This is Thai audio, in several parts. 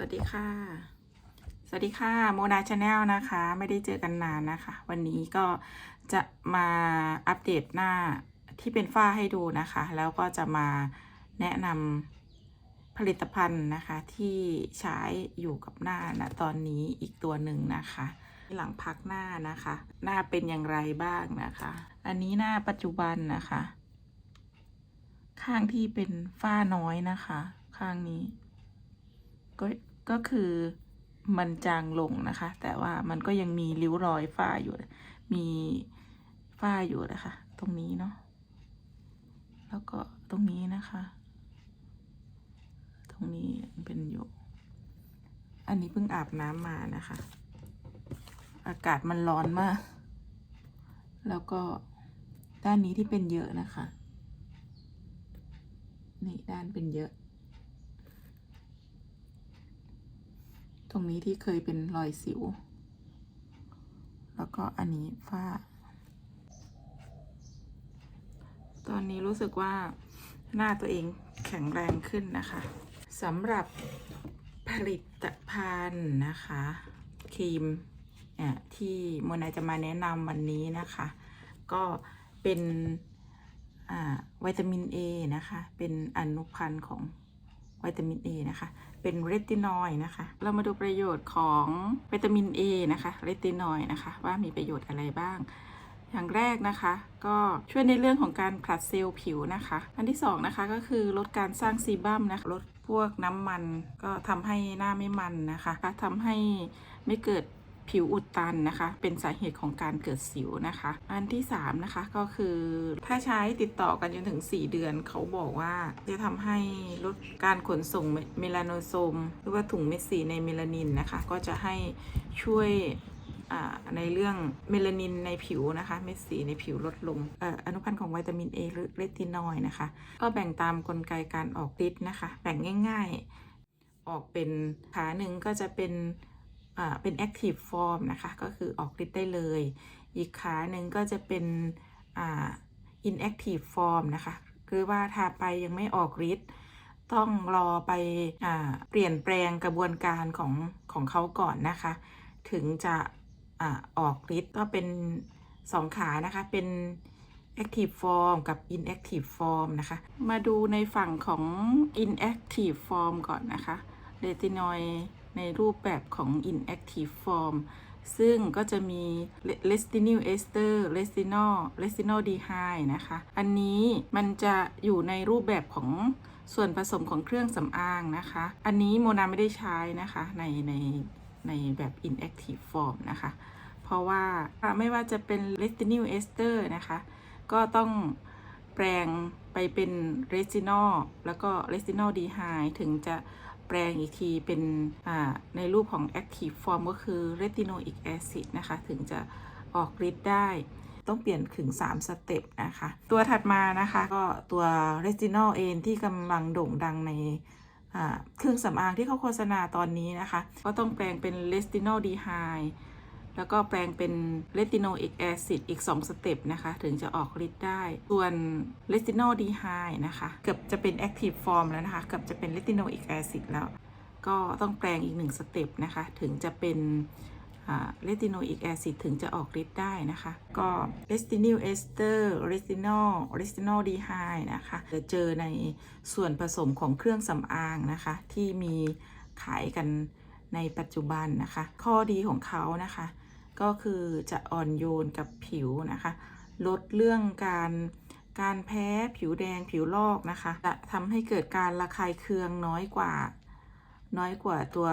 วัสดีค่ะ สวัสดีค่ะโมนาชาแนลนะคะ ไม่ได้เจอกันนานนะคะ วันนี้ก็จะมาอัปเดตหน้าที่เป็นฝ้าให้ดูนะคะ แล้วก็จะมาแนะนำผลิตภัณฑ์นะคะที่ใช้อยู่กับหน้าณตอนนี้อีกตัวหนึ่งนะคะ หลังพักหน้านะคะ หน้าเป็นอย่างไรบ้างนะคะ อันนี้หน้าปัจจุบันนะคะ ข้างที่เป็นฝ้าน้อยนะคะ ข้างนี้ก็ ก็คือมันจางลงนะคะ แต่ว่ามันก็ยังมีริ้วรอยฝ้าอยู่ มีฝ้าอยู่นะคะ ตรงนี้เนาะแล้วก็ตรงนี้นะคะ ตรงนี้เป็นอยู่ อันนี้เพิ่งอาบน้ำมานะคะ อากาศมันร้อนมาก แล้วก็ด้านนี้ที่เป็นเยอะนะคะ นี่ด้านเป็นเยอะ ตรงนี้ที่เคยเป็นรอยสิว แล้วก็อันนี้ฝ้า ตอนนี้รู้สึกว่าหน้าตัวเองแข็งแรงขึ้นนะคะสำหรับผลิตภัณฑ์นะคะครีมที่โมนาจะมาแนะนำวันนี้นะคะ ก็เป็นวิตามิน A นะคะ เป็นอนุพันธ์ของ วิตามิน A นะคะ เป็นเรตินอยด์นะคะ เรามาดูประโยชน์ของวิตามิน A นะคะ เรตินอยด์นะคะ ว่ามีประโยชน์อะไรบ้าง อย่างแรกนะคะ ก็ช่วยในเรื่องของการผลัดเซลล์ผิวนะคะ อันที่สองนะคะก็คือลดการสร้างซีบัมนะคะ ลดพวกน้ำมัน ก็ทำให้หน้าไม่มันนะคะทำให้ไม่เกิด ผิวอุดตันนะคะ เป็นสาเหตุของการเกิดสิวนะคะ อันที่สามนะคะก็คือถ้าใช้ติดต่อกันจนถึง 4 เดือนเขาบอกว่าจะทำให้ลดการขนส่งเมลาโนโซม หรือว่าถุงเม็ดสีในเมลานินนะคะ ก็จะให้ช่วยในเรื่องเมลานินในผิวนะคะ เม็ดสีในผิวลดลงออนุพันธ์ของวิตามิน A หรือเรตินอยนะคะ ก็แบ่งตามกลไกการออกฤทธิ์นะคะ แบ่งง่าย ๆ ออกเป็นขาหนึ่งก็จะเป็น เป็น active form นะคะ ก็คือออกฤทธิ์ได้เลย อีกขาหนึ่งก็จะเป็นอ่า inactive form นะคะคือว่าทาไปยังไม่ออกฤทธิ์ต้องรอไปอเปลี่ยนแปลงกระบวนการของของเขาก่อนนะคะ ถึงจะอออกฤทธิ์ก็เป็นสองขานะคะเป็น active form กับ inactive form นะคะ มาดูในฝั่งของ inactive form ก่อนนะคะเรตินอย ในรูปแบบของ inactive form ซึ่งก็จะมี l e s t i n i l ester l e s t i n o l l e s t i n o d e h y d e นะคะ อันนี้มันจะอยู่ในรูปแบบของส่วนผสมของเครื่องสำอางนะคะ อันนี้โมนาไม่ได้ใช้นะคะในในในแบบ inactive form นะคะ เพราะว่าไม่ว่าจะเป็น l e s t i n i l ester นะคะ ก็ต้องแปลงไปเป็น retinol แล้วก็ retinol d e h y d e ถึงจะ แปลงอีกทีเป็นในรูปของ active form ก็คือ retinoic acid นะคะ ถึงจะออกฤทธิ์ได้ต้องเปลี่ยนถึง 3 สเต็ปนะคะ ตัวถัดมานะคะก็ตัว retinol เองที่กำลังโด่งดังในเครื่องสำอางที่เขาโฆษณาตอนนี้นะคะ ก็ต้องแปลงเป็น retinol d e h y d e แล้วก็แปลงเป็น retinoic acid อีก 2 สเต็ปนะคะ ถึงจะออกฤทธิ์ได้ ส่วน retinol d e h y d e นะคะ เกือบจะเป็น active form แล้วนะคะ เกือบจะเป็น retinoic acid แล้ว ก็ต้องแปลงอีก 1 สเต็ปนะคะ ถึงจะเป็นเรติโนอิกแอซิดถึงจะออกฤทธิ์ได้นะคะ ก็เรสตินิลเอสเตอร์เรสตินอลเรสตินอลดีไฮนะคะจะเจอในส่วนผสมของเครื่องสำอางนะคะ ที่มีขายกันในปัจจุบันนะคะ ข้อดีของเขานะคะ ก็คือจะอ่อนโยนกับผิวนะคะ ลดเรื่องการการแพ้ผิวแดงผิวลอกนะคะ จะทำให้เกิดการระคายเคืองน้อยกว่า น้อยกว่าตัว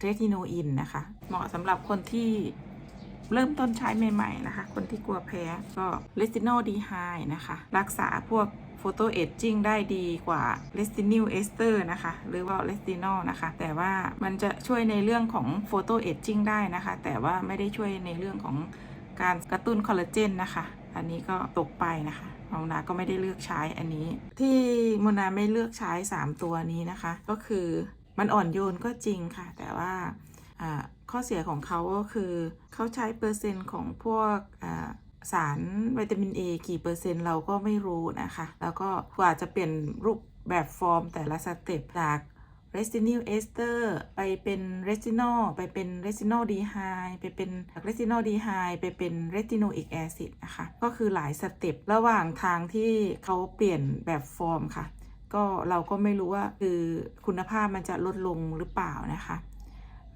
เรติโนอินนะคะ เหมาะสำหรับคนที่เริ่มต้นใช้ใหม่ ๆ นะคะ คนที่กลัวแพ้ก็เลสตินดีไฮนะคะ รักษาพวก โฟโตเอจจิ้งได้ดีกว่าเลสตินิลเอสเตอร์นะคะ หรือว่าเลสตินอลนะคะ แต่ว่ามันจะช่วยในเรื่องของโฟโตเอจจิ้งได้นะคะ แต่ว่าไม่ได้ช่วยในเรื่องของการกระตุ้นคอลลาเจนนะคะ อันนี้ก็ตกไปนะคะมอนาก็ไม่ได้เลือกใช้อันนี้ ที่มนาไม่เลือกใช้ 3 ตัวนี้นะคะ ก็คือมันอ่อนโยนก็จริงค่ะ แต่ว่าข้อเสียของเขาก็คือเขาใช้เปอร์เซ็นต์ของพวก สารวิตามิน A กี่เปอร์เซ็นต์เราก็ไม่รู้นะคะ แล้วก็กว่าจะเปลี่ยนรูปแบบฟอร์มแต่ละสเต็ปจากเรเรซินิลเอสเตอร์ไปเป็นเรซินอลไปเป็นเรซินอลดีไฮไปเป็นเรซินอลดีไฮไปเป็นเรติโนอิกแอซิดนะคะ ก็คือหลายสเต็ประหว่างทางที่เขาเปลี่ยนแบบฟอร์มค่ะ ก็เราก็ไม่รู้ว่าคือคุณภาพมันจะลดลงหรือเปล่านะคะ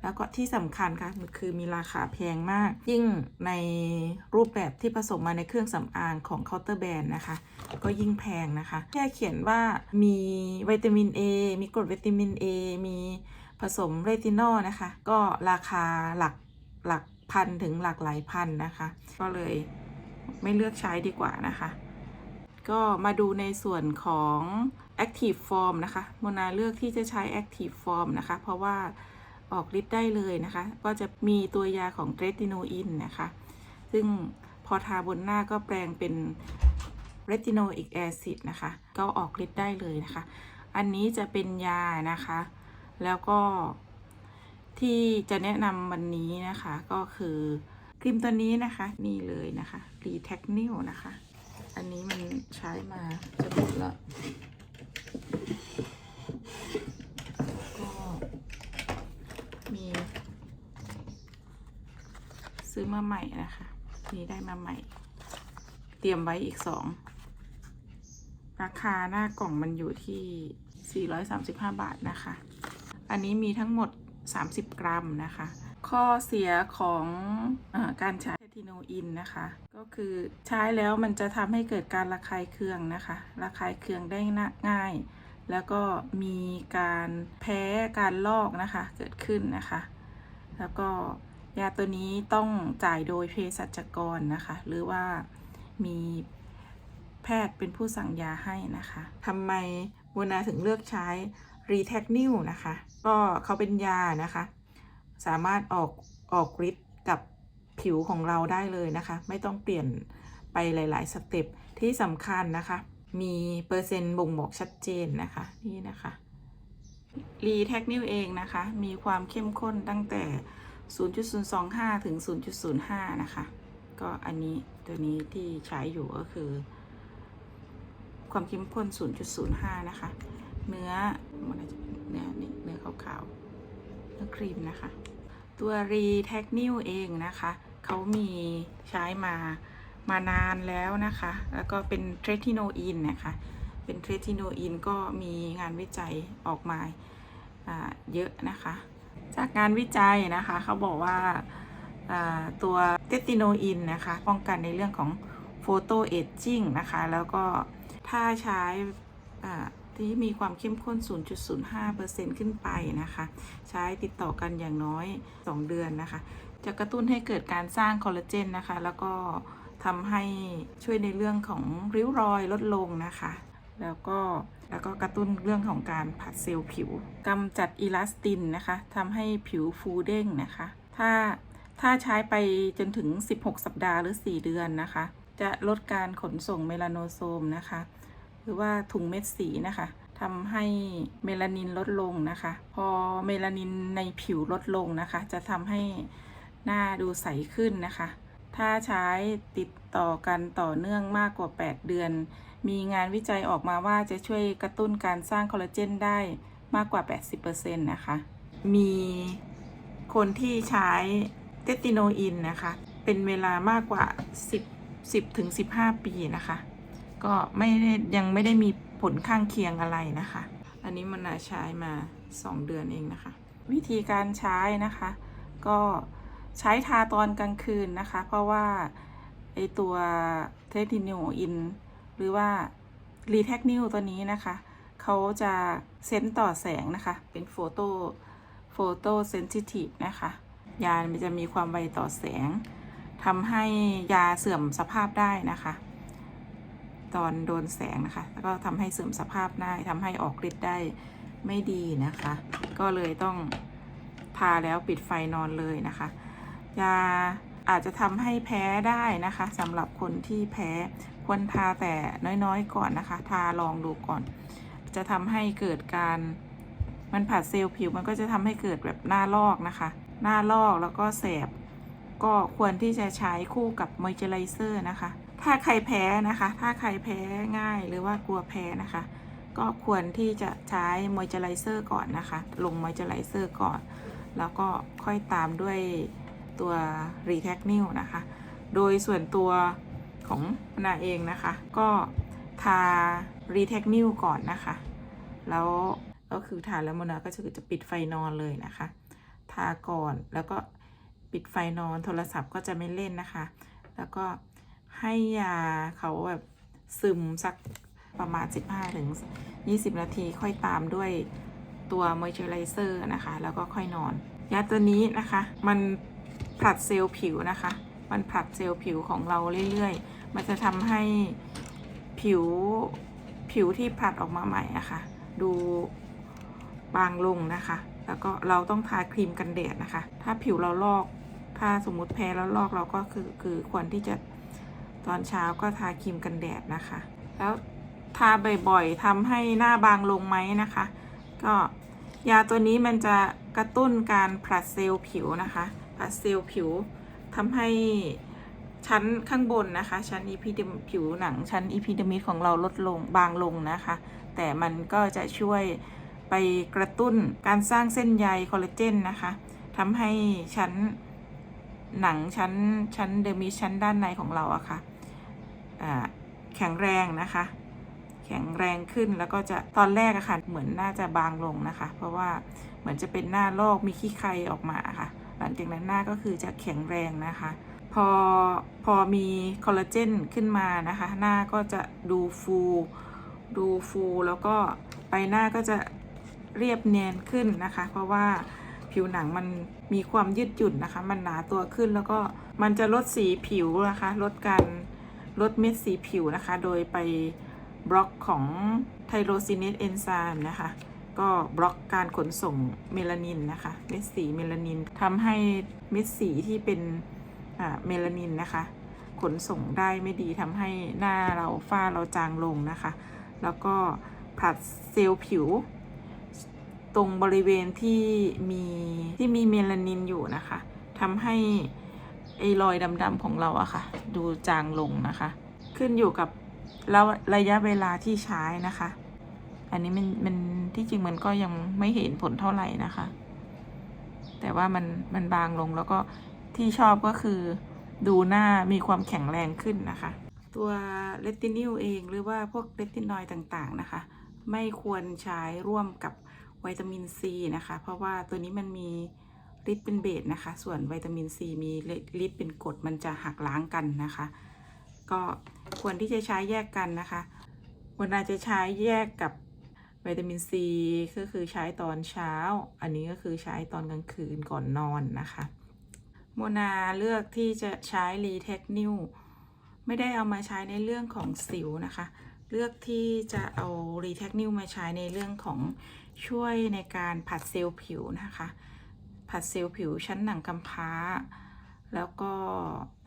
แล้วก็ที่สำคัญค่ะมันคือมีราคาแพงมาก ยิ่งในรูปแบบที่ผสมมาในเครื่องสำอางของเคาน์เตอร์แบรนด์นะคะ ก็ยิ่งแพงนะคะ แค่เขียนว่ามีวิตามิน A มีกรดวิตามิน A มีผสมเรตินอลนะคะ ก็ราคาหลักหลักพันถึงหลักหลายพันนะคะ ก็เลยไม่เลือกใช้ดีกว่านะคะ ก็มาดูในส่วนของ Active Form นะคะโมนาเลือกที่จะใช้ Active Form นะคะ เพราะว่า ออกฤทธิ์ได้เลยนะคะ ก็จะมีตัวยาของเ e ติโนอินนะคะ ซึ่งพอทาบนหน้าก็แปลงเป็นเรติโนอิกแอซิดนะคะ ก็ออกฤทธิ์ได้เลยนะคะ อันนี้จะเป็นยานะคะ แล้วก็ที่จะแนะนำวันนี้นะคะก็คือครีมตัวนี้นะคะ นี่เลยนะคะ r e t e c h n i l นะคะ อันนี้มันใช้มาจะหมดล้วก็มี ซื้อมาใหม่นะคะ นี่ได้มาใหม่ เตรียมไว้อีกสองราคาหน้ากล่องมันอยู่ที่ 435 บาทนะคะ อันนี้มีทั้งหมด 30 กรัมนะคะ ข้อเสียของอการใช้เททิโนอินนะคะ ก็คือใช้แล้วมันจะทำให้เกิดการระคายเคืองนะคะ ระคายเคืองได้ง่าย แล้วก็มีการแพ้การลอกนะคะเกิดขึ้นนะคะ แล้วก็ ยาตัวนี้ต้องจ่ายโดยเภสัชกรนะคะ หรือว่ามีแพทย์เป็นผู้สั่งยาให้นะคะทำไมโมนาถึงเลือกใช้ r e t e c h n i l นะคะ ก็เขาเป็นยานะคะ สามารถออกออกฤทธิ์กับผิวของเราได้เลยนะคะ ไม่ต้องเปลี่ยนไปหลาย ๆ สเต็ปที่สำคัญนะคะ มีเปอร์เซ็นต์บ่งบอกชัดเจนนะคะนี่นะคะรีแทคนิวเองนะคะ มีความเข้มข้นตั้งแต่ 0.025 ถึง 0.05 นะคะ ก็อันนี้ตัวนี้ที่ใช้อยู่ก็คือ ความเข้มข้น 0.05 นะคะ เนื้อมันอาจจะเป็นเนื้อนี่เนื้อขาวๆเนื้อครีมนะคะ ตัวรีแทคนิวเองนะคะ เขามีใช้มามานานแล้วนะคะ แล้วก็เป็นเทรทิโนอินนะคะ เป็นเทรทิโนอินก็มีงานวิจัยออกมาเยอะนะคะ จากงานวิจัยนะคะเขาบอกว่าตัวเทติโนอินนะคะป้องกันในเรื่องของโฟโตเอจจิ้งนะคะแล้วก็ถ้าใช้ที่มีความเข้มข้น 0.05%ขึ้นไปนะคะ ใช้ติดต่อกันอย่างน้อย 2 เดือนนะคะ จะกระตุ้นให้เกิดการสร้างคอลลาเจนนะคะ แล้วก็ทำให้ช่วยในเรื่องของริ้วรอยลดลงนะคะ แล้วก็ แล้วก็กระตุ้นเรื่องของการผัดเซลล์ผิวกำจัดอิลาสตินนะคะทำให้ผิวฟูเด้งนะคะ ถ้าถ้าใช้ไปจนถึง 16 สัปดาห์หรือ 4 เดือนนะคะ จะลดการขนส่งเมลาโนโซมนะคะ หรือว่าถุงเม็ดสีนะคะทำให้เมลานินลดลงนะคะ พอเมลานินในผิวลดลงนะคะ จะทำให้หน้าดูใสขึ้นนะคะ ถ้าใช้ติดต่อกันต่อเนื่องมากกว่า 8 เดือน มีงานวิจัยออกมาว่าจะช่วยกระตุ้นการสร้างคอลลาเจนได้มากกว่า 80%นะคะ มีคนที่ใช้เตติโนอินนะคะ เป็นเวลามากกว่า 10 10ถึง15 ปีนะคะ ก็ไม่ได้ยังไม่ได้มีผลข้างเคียงอะไรนะคะ อันนี้มันใช้มา 2 เดือนเองนะคะ วิธีการใช้นะคะ ก็ใช้ทาตอนกลางคืนนะคะ เพราะว่าไอตัวเทติโนอิน หรือว่า รีแทคนิวตัวนี้นะคะเขาจะเซนส์ต่อแสงนะคะ เป็นโฟโตโฟโตเซนซิทีฟนะคะ ยามันจะมีความไวต่อแสงทำให้ยาเสื่อมสภาพได้นะคะ ตอนโดนแสงนะคะ แล้วก็ทำให้เสื่อมสภาพได้ทำให้ออกฤทธิ์ได้ไม่ดีนะคะ ก็เลยต้องทาแล้วปิดไฟนอนเลยนะคะ ยาอาจจะทำให้แพ้ได้นะคะสำหรับคนที่แพ้ ควรทาแต่น้อยๆก่อนนะคะ ทาลองดูก่อน จะทำให้เกิดการมันผัดเซลล์ผิวมันก็จะทำให้เกิดแบบหน้าลอกนะคะ หน้าลอกแล้วก็แสบ ก็ควรที่จะใช้คู่กับมอยเจอไรเซอร์นะคะ ถ้าใครแพ้นะคะ ถ้าใครแพ้ง่ายหรือว่ากลัวแพ้นะคะ ก็ควรที่จะใช้มอยเจอไรเซอร์ก่อนนะคะ ลงมอยเจอไรเซอร์ก่อน แล้วก็ค่อยตามด้วยตัวรีแท c นิวนะคะ โดยส่วนตัว ของนาเองนะคะ ก็ทารีแท c นิวก่อนนะคะ แล้วก็คือทาแล้วมนาก็จะจะปิดไฟนอนเลยนะคะ ทาก่อนแล้วก็ปิดไฟนอนโทรศัพท์ก็จะไม่เล่นนะคะ แล้วก็ให้ยาเขาแบบซึมสักประมาณ 15ถึง20 นาทีค่อยตามด้วยตัวมอยเจอไรเซอร์นะคะ แล้วก็ค่อยนอน ยาตัวนี้นะคะ มันผลัดเซลล์ผิวนะคะ มันผลัดเซลล์ผิวของเราเรื่อยๆ มันจะทำให้ผิวผิวที่ผลัดออกมาใหม่อะคะ่ะ ดูบางลงนะคะ แล้วก็เราต้องทาครีมกันแดดนะคะ ถ้าผิวเราลอก ถ้าสมมุติแพ้แล้วลอกเราก็คือคือควรที่จะตอนเช้าก็ทาครีมกันแดดนะคะ แล้วทาบ่อยๆทำให้หน้าบางลงไหมนะคะ ก็ยาตัวนี้มันจะกระตุ้นการผลัดเซลล์ผิวนะคะผลัดเซลล์ผิวทำให้ ชั้นข้างบนนะคะ ชั้นอีพีผิวหนังชั้นอีพีดมิสของเราลดลงบางลงนะคะ แต่มันก็จะช่วยไปกระตุ้นการสร้างเส้นใยคอลลาเจนนะคะทำให้ชั้นหนังชั้นชั้นเดอร์มิชั้นด้านในของเราอะค่ะอ่าแข็งแรงนะคะ แข็งแรงขึ้นแล้วก็จะตอนแรกอะค่ะเหมือนน่าจะบางลงนะคะ เพราะว่าเหมือนจะเป็นหน้าลอกมีขี้ใครออกมาค่ะ หลังจากนั้นหน้าก็คือจะแข็งแรงนะคะ พอพอมีคอลลาเจนขึ้นมานะคะ หน้าก็จะดูฟูดูฟูแล้วก็ใบหน้าก็จะเรียบเนียนขึ้นนะคะ เพราะว่าผิวหนังมันมีความยืดหยุ่นนะคะ มันหนาตัวขึ้นแล้วก็มันจะลดสีผิวนะคะ ลดการลดเม็ดสีผิวนะคะ โดยไปบล็อกของไทโรซินเนสเอนไซม์นะคะ ก็บล็อกการขนส่งเมลานินนะคะ เม็ดสีเมลานินทำให้เม็ดสีที่เป็น เมลานินนะคะ ขนส่งได้ไม่ดีทำให้หน้าเราฝ้าเราจางลงนะคะ แล้วก็ผลัดเซลล์ผิว ตรงบริเวณที่มีที่มีเมลานินอยู่นะคะทำให้ไอ้รอยดำๆของเราอะค่ะ ดูจางลงนะคะ ขึ้นอยู่กับแล้วระยะเวลาที่ใช้นะคะ อันนี้มันมันที่จริงมันก็ยังไม่เห็นผลเท่าไหร่นะคะ แต่ว่ามันมันบางลงแล้วก็ ที่ชอบก็คือดูหน้ามีความแข็งแรงขึ้นนะคะ ตัวเลตินิลเองหรือว่าพวกเลตินอยด์ต่างๆนะคะ ไม่ควรใช้ร่วมกับวิตามินซีนะคะ เพราะว่าตัวนี้มันมีฤทธิ์เป็นเบสนะคะ ส่วนวิตามินซีมีฤทธิ์เป็นกรดมันจะหักล้างกันนะคะ ก็ควรที่จะใช้แยกกันนะคะควรอาจจะใช้แยกกับวิตามินซีก็คือใช้ตอนเช้า อันนี้ก็คือใช้ตอนกลางคืนก่อนนอนนะคะ โมนาเลือกที่จะใช้รีเทคนิวไม่ได้เอามาใช้ในเรื่องของสิวนะคะ เลือกที่จะเอารีเทคนิวมาใช้ในเรื่องของช่วยในการผัดเซลล์ผิวนะคะ ผัดเซลล์ผิวชั้นหนังกำพร้า แล้วก็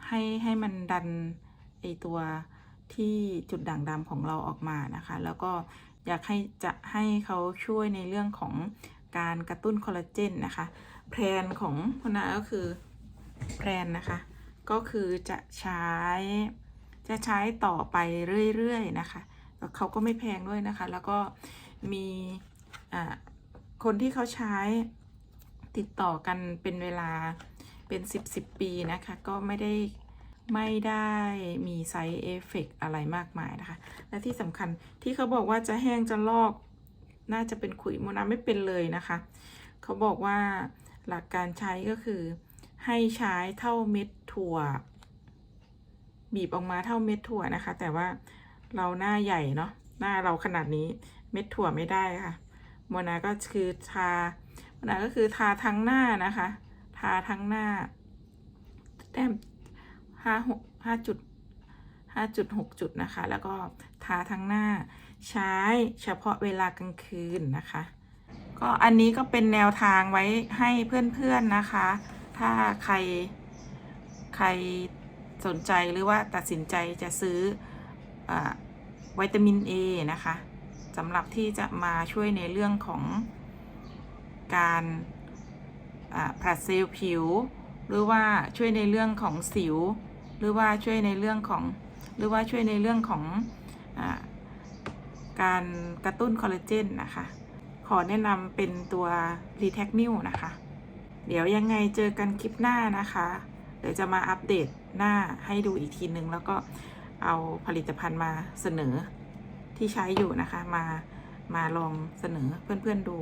ให้ให้มันดันไอตัวที่จุดด่างดำของเราออกมานะคะ แล้วก็อยากให้จะให้เขาช่วยในเรื่องของการกระตุ้นคอลลาเจนนะคะ แพลนของพนาก็คือ พลนนะคะ ก็คือจะใช้ จะใช้ต่อไปเรื่อยๆนะคะแล้วเขาก็ไม่แพงด้วยนะคะ แล้วก็มีอ่าคนที่เขาใช้ติดต่อกันเป็นเวลาเป็น 10 10 ปีนะคะ ก็ไม่ได้ไม่ได้มีไซส์เอฟเฟกอะไรมากมายนะคะ และที่สำคัญที่เขาบอกว่าจะแห้งจะลอก น่าจะเป็นขุยโมนาไม่เป็นเลยนะคะ เขาบอกว่าหลักการใช้ก็คือ ให้ใช้เท่าเม็ดถั่ว บีบออกมาเท่าเม็ดถั่วนะคะ แต่ว่าเราหน้าใหญ่เนาะหน้าเราขนาดนี้เม็ดถั่วไม่ได้ค่ะโมนาก็คือทาโมนาก็คือทาทั้งหน้านะคะ ทาทั้งหน้า แต้มห้าหกห้าจุดห้าจุดหกจุดนะคะ แล้วก็ทาทั้งหน้าใช้เฉพาะเวลากลางคืนนะคะ ก็อันนี้ก็เป็นแนวทางไว้ให้เพื่อนๆนะคะ ถ้าใครใครสนใจหรือว่าตัดสินใจจะซื้ออวิตามิน A นะคะสำหรับที่จะมาช่วยในเรื่องของการอ่าผลัดเซลล์ผิว หรือว่าช่วยในเรื่องของสิว หรือว่าช่วยในเรื่องของหรือว่าช่วยในเรื่องของอการกระตุ้นคอลลาเจนนะคะ ขอแนะนำเป็นตัว r e t a c n e w นะคะ เดี๋ยวยังไงเจอกันคลิปหน้านะคะ เดี๋ยวจะมาอัปเดตหน้าให้ดูอีกทีนึง แล้วก็เอาผลิตภัณฑ์มาเสนอที่ใช้อยู่นะคะ มามาลองเสนอเพื่อนๆดู